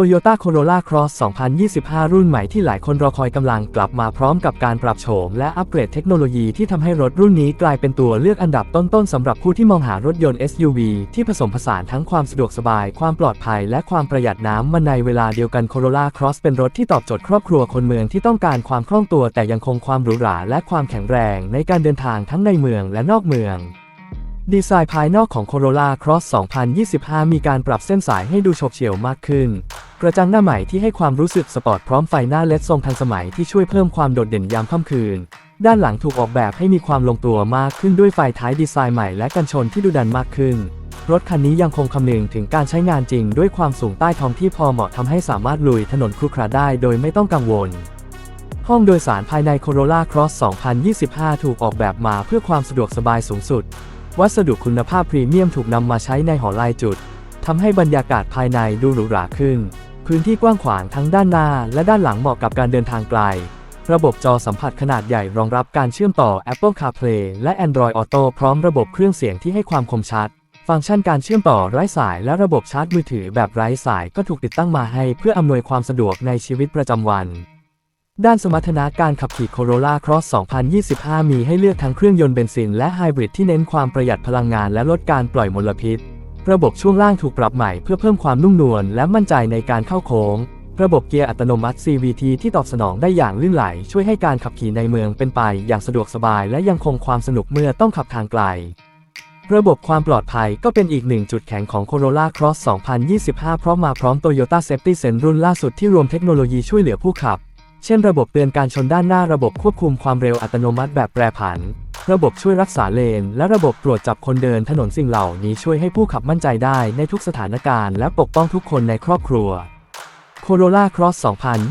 Toyota Corolla Cross 2025 รุ่นใหม่ที่หลายคนรอคอยกำลังกลับมาพร้อมกับการปรับโฉมและอัปเกรดเทคโนโลยีที่ทำให้รถรุ่นนี้กลายเป็นตัวเลือกอันดับต้นๆสำหรับผู้ที่มองหารถยนต์ SUV ที่ผสมผสานทั้งความสะดวกสบาย ความปลอดภัย และความประหยัดน้ำมาในเวลาเดียวกัน Corolla Cross เป็นรถที่ตอบโจทย์ครอบครัวคนเมืองที่ต้องการความคล่องตัว แต่ยังคงความหรูหราและความแข็งแรงในการเดินทางทั้งในเมืองและนอกเมืองดีไซน์ภายนอกของ Corolla Cross 2025 มีการปรับเส้นสายให้ดูโฉบเฉี่ยวมากขึ้น กระจังหน้าใหม่ที่ให้ความรู้สึกสปอร์ตพร้อมไฟหน้าเลดทรงทันสมัยที่ช่วยเพิ่มความโดดเด่นยามค่ำคืน ด้านหลังถูกออกแบบให้มีความลงตัวมากขึ้นด้วยไฟท้ายดีไซน์ใหม่และกันชนที่ดูดันมากขึ้น รถคันนี้ยังคงคำนึงถึงการใช้งานจริง ด้วยความสูงใต้ท้องที่พอเหมาะทำให้สามารถลุยถนนครุขระได้โดยไม่ต้องกังวล ห้องโดยสารภายใน Corolla Cross 2025 ถูกออกแบบมาเพื่อความสะดวกสบายสูงสุด วัสดุคุณภาพพรีเมียมถูกนำมาใช้ในหอลายจุดทำให้บรรยากาศภายในดูหรูหราขึ้น พื้นที่กว้างขวางทั้งด้านหน้าและด้านหลังเหมาะกับการเดินทางไกล ระบบจอสัมผัสขนาดใหญ่รองรับการเชื่อมต่อ Apple CarPlay และ Android Auto พร้อมระบบเครื่องเสียงที่ให้ความคมชัด ฟังก์ชันการเชื่อมต่อไร้สายและระบบชาร์จมือถือแบบไร้สายก็ถูกติดตั้งมาให้เพื่ออำนวยความสะดวกในชีวิตประจำวันด้านสมรรถนะการขับขี่ Corolla Cross 2025 มีให้เลือกทั้งเครื่องยนต์เบนซินและไฮบริดที่เน้นความประหยัดพลังงานและลดการปล่อยมลพิษ ระบบช่วงล่างถูกปรับใหม่เพื่อเพิ่มความนุ่มนวลและมั่นใจในการเข้าโค้ง ระบบเกียร์อัตโนมัติ CVT ที่ตอบสนองได้อย่างลื่นไหล ช่วยให้การขับขี่ในเมืองเป็นไปอย่างสะดวกสบาย และยังคงความสนุกเมื่อต้องขับทางไกล ระบบความปลอดภัยก็เป็นอีกหนึ่งจุดแข็งของ Corolla Cross 2025 เพราะมาพร้อม Toyota Safety Sense รุ่นล่าสุดที่รวมเทคโนโลยีช่วยเหลือผู้ขับ เช่น ระบบเตือนการชนด้านหน้าระบบควบคุมความเร็วอัตโนมัติแบบแปรผัน ระบบช่วยรักษาเลน และระบบตรวจจับคนเดินถนนสิ่งเหล่านี้ช่วยให้ผู้ขับมั่นใจได้ในทุกสถานการณ์และปกป้องทุกคนในครอบครัว Corolla Cross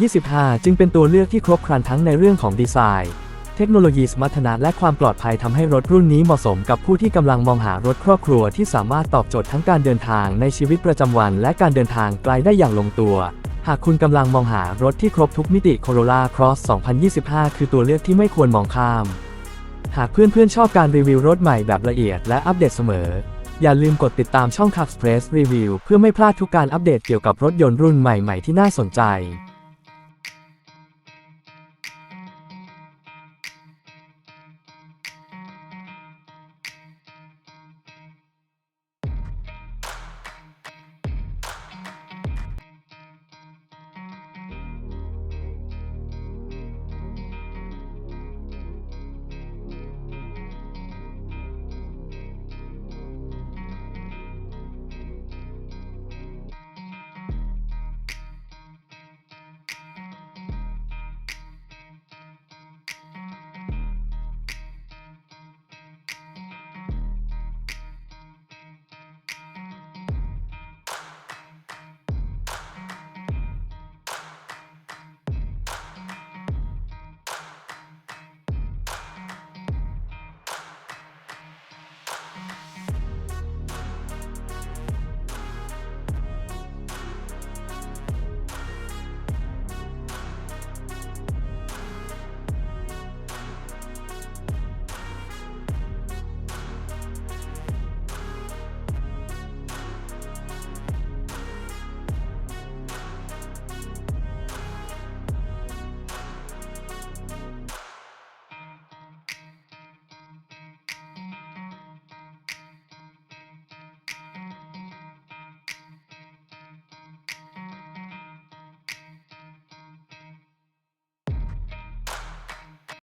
2025 จึงเป็นตัวเลือกที่ครบครันทั้งในเรื่องของดีไซน์ เทคโนโลยีสมรรถนะและความปลอดภัยทำให้รถรุ่นนี้เหมาะสมกับผู้ที่กำลังมองหารถครอบครัวที่สามารถตอบโจทย์ทั้งการเดินทางในชีวิตประจำวัน และการเดินทางไกลได้อย่างลงตัวหากคุณกำลังมองหารถที่ครบทุกมิติ Corolla Cross 2025 คือตัวเลือกที่ไม่ควรมองข้าม หากเพื่อนๆชอบการรีวิวรถใหม่แบบละเอียดและอัปเดตเสมอ อย่าลืมกดติดตามช่อง Car Express Review เพื่อไม่พลาดทุกการอัปเดตเกี่ยวกับรถยนต์รุ่นใหม่ๆที่น่าสนใจ